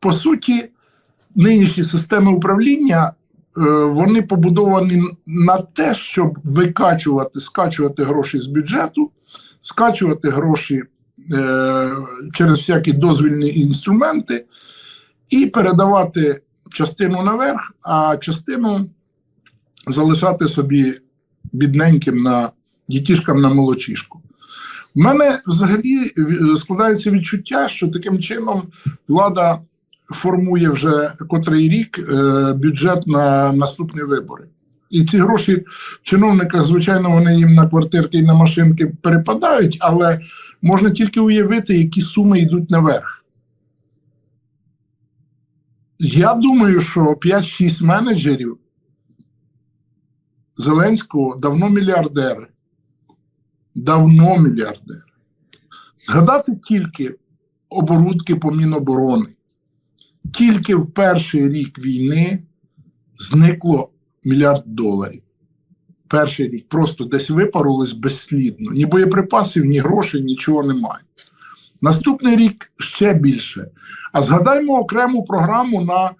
по суті, нинішні системи управління е, вони побудовані на те, щоб викачувати, скачувати гроші з бюджету, скачувати гроші е, через всякі дозвільні інструменти і передавати частину наверх, а частину залишати собі бідненьким на дітішкам на молочишку. У мене взагалі е, складається відчуття, що таким чином влада формує вже котрий рік е, бюджет на наступні вибори. І ці гроші в чиновниках, звичайно, вони їм на квартирки і на машинки перепадають, але можна тільки уявити, які суми йдуть наверх. Я думаю, що 5-6 менеджерів Зеленського давно мільярдери. Давно мільярдери. Згадати тільки оборудки по Міноборони. Тільки в перший рік війни зникло мільярд доларів. Перший рік просто десь випарилось безслідно. Ні боєприпасів, ні грошей, нічого немає. Наступний рік ще більше. А згадаймо окрему програму, на,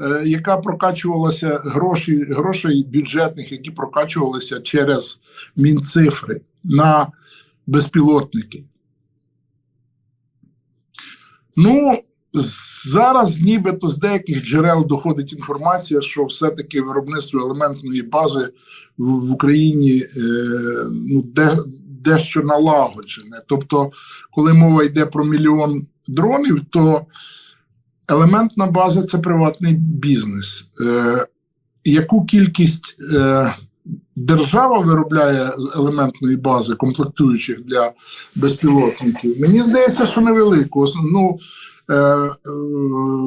е, яка прокачувалася гроші, грошей бюджетних, які прокачувалися через мінцифри на безпілотники. Ну, зараз нібито з деяких джерел доходить інформація, що все-таки виробництво елементної бази в, Україні е, ну, де, дещо налагоджене. Тобто, коли мова йде про мільйон дронів, то елементна база це приватний бізнес. Е, яку кількість е, держава виробляє з елементної бази, комплектуючих для безпілотників? Мені здається, що невелику. Ну, е, е,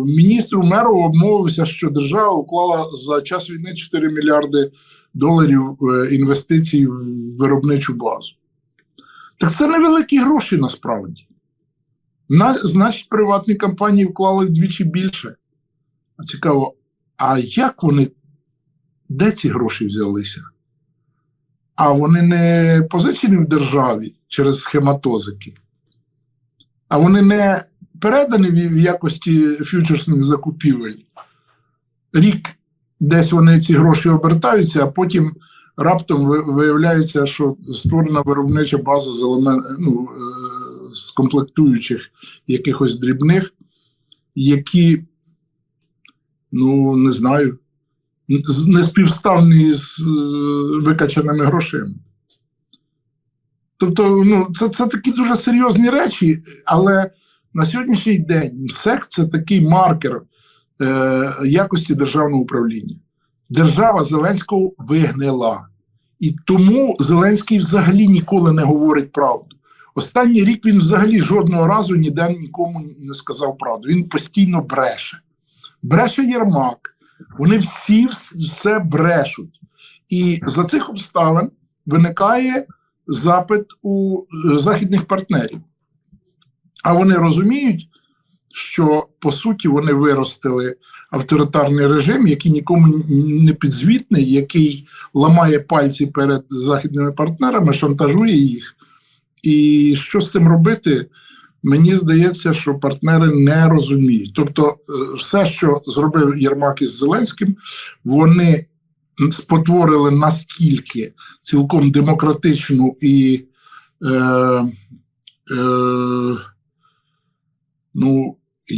міністр Умеров обмовився, що держава уклала за час війни 4 мільярди доларів е, інвестицій в виробничу базу. Так це невеликі гроші насправді. На, значить, приватні компанії вклали вдвічі більше. А цікаво, а як вони, де ці гроші взялися? А вони не позичені в державі через схематозики, а вони не передані в якості фьючерсних закупівель. Рік десь вони ці гроші обертаються, а потім раптом виявляється, що створена виробнича база з елемент, ну, е, з комплектуючих якихось дрібних, які, ну, не знаю, не співставні з е, викачаними грошима. Тобто, ну, це, це такі дуже серйозні речі, але на сьогоднішній день МСЕК це такий маркер е, якості державного управління. Держава Зеленського вигнила. І тому Зеленський взагалі ніколи не говорить правду. Останній рік він взагалі жодного разу ніде нікому не сказав правду. Він постійно бреше. Бреше Єрмак. Вони всі все брешуть. І за цих обставин виникає запит у е, західних партнерів. А вони розуміють, що по суті вони виростили авторитарний режим, який нікому не підзвітний, який ламає пальці перед західними партнерами, шантажує їх. І що з цим робити? Мені здається, що партнери не розуміють. Тобто, е, все, що зробив Єрмак із Зеленським, вони спотворили настільки цілком демократичну і е, е,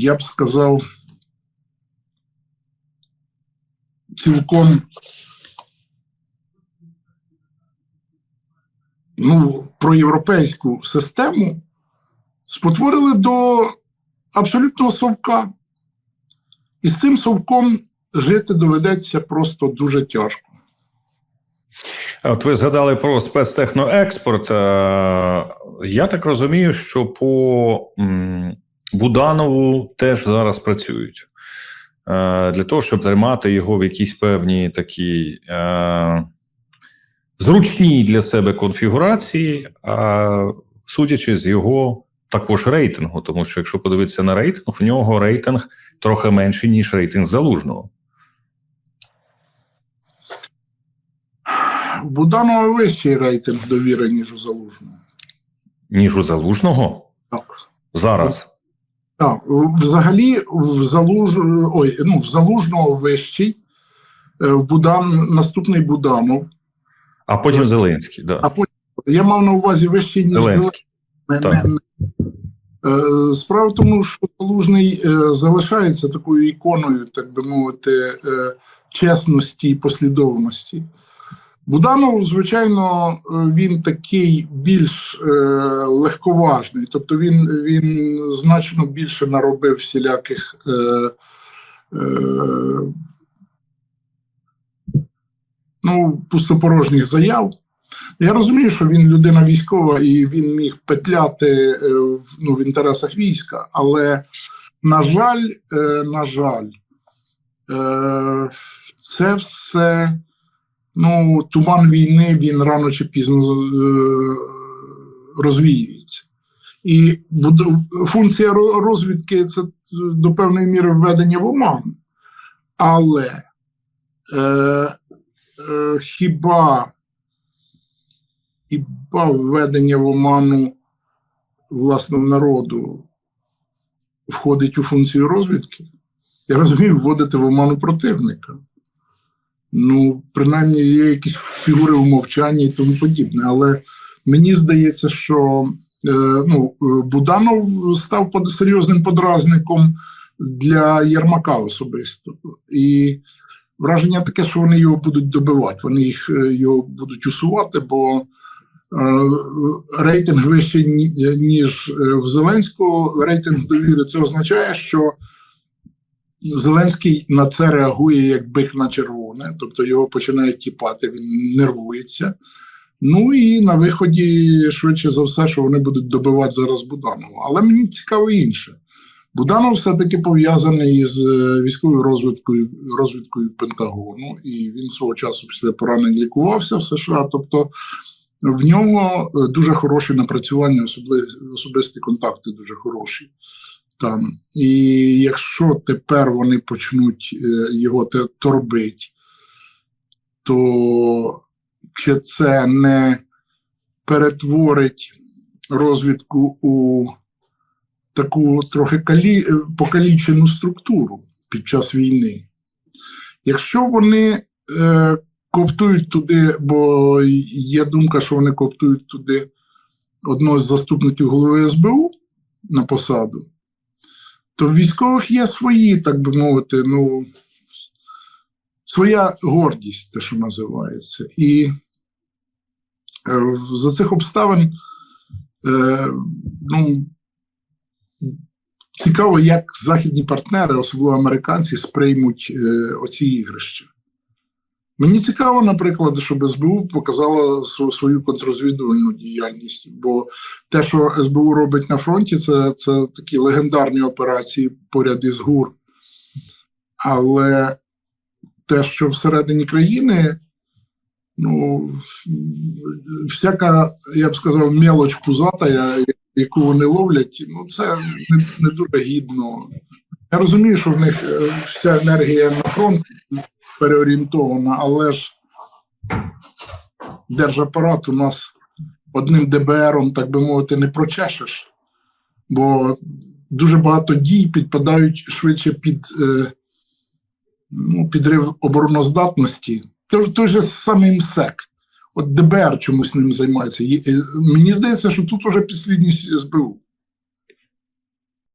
я б сказав, цілком ну, проєвропейську систему спотворили до абсолютного совка. І з цим совком жити доведеться просто дуже тяжко. От ви згадали про спецтехноекспорт. Е, Я так розумію, що по Буданову теж зараз працюють Е, для того, щоб тримати його в якійсь певній такій е, зручній для себе конфігурації, а судячи з його також рейтингу, тому що якщо подивитися на рейтинг, в нього рейтинг трохи менший, ніж рейтинг залужного. У Буданова вищий рейтинг довіри, ніж у Залужного. Ніж у залужного Так. зараз. Так, взагалі в залуж... Ой, ну, в залужного вищий, е, в Будан, наступний Буданов, А потім Зеленський. Да. а потім я мав на увазі вищий ніж Зеленський. Не- не- не. Е, Справа в тому, що Залужний е, залишається такою іконою, так би мовити, чесності і послідовності. Буданов, звичайно, е, він такий більш е, легковажний, тобто він, він значно більше наробив всіляких е, е, ну, пустопорожніх заяв. Я розумію, що він людина військова і він міг петляти е, ну, в інтересах війська, але, на жаль, е, на жаль, е, це все ну, туман війни він рано чи пізно е, розвіюється. І функція розвідки це до певної міри введення в оману. Але е, е, хіба хіба введення в оману власного народу входить у функцію розвідки? Я розумію, вводити в оману противника. Ну, принаймні, є якісь фігури у мовчанні і тому подібне. Але мені здається, що е, ну, е, Буданов став под- серйозним подразником для Єрмака особисто. І враження таке, що вони його будуть добивати, вони їх е, його будуть усувати, бо е, рейтинг вищий, ніж в Зеленського. Рейтинг довіри це означає, що Зеленський на це реагує як бик на червоне, тобто його починають тіпати, він нервується. Ну і на виході, швидше за все, що вони будуть добивати зараз Буданова. Але мені цікаво інше. Буданов все-таки пов'язаний з е, військовою розвідкою, розвідкою Пентагону, і він свого часу після поранень лікувався в США. Тобто в нього е, дуже хороші напрацювання, особисті контакти дуже хороші там. І якщо тепер вони почнуть е, його торбить, то чи це не перетворить розвідку у таку трохи калі, е, покалічену структуру під час війни? Якщо вони е, коптують туди, бо є думка, що вони коптують туди одного з заступників голови СБУ на посаду, то в військових є свої, так би мовити, ну, своя гордість, те, що називається. І е, за цих обставин е, ну, цікаво, як західні партнери, особливо американці, сприймуть е, оці ігрища. Мені цікаво, наприклад, щоб СБУ показала свою контррозвідувальну діяльність, бо те, що СБУ робить на фронті, це, це такі легендарні операції поряд із ГУР. Але те, що всередині країни, ну, всяка, я б сказав, мелоч пузата, яку вони ловлять, ну, це не, не дуже гідно. Я розумію, що в них е, вся енергія на фронт переорієнтована, але ж держапарат у нас одним ДБРом, так би мовити, не прочешеш, бо дуже багато дій підпадають швидше під е, ну, підрив обороноздатності. Той, той же самий МСЕК. От ДБР чомусь ним займається. Е, Мені здається, що тут вже підслідність СБУ.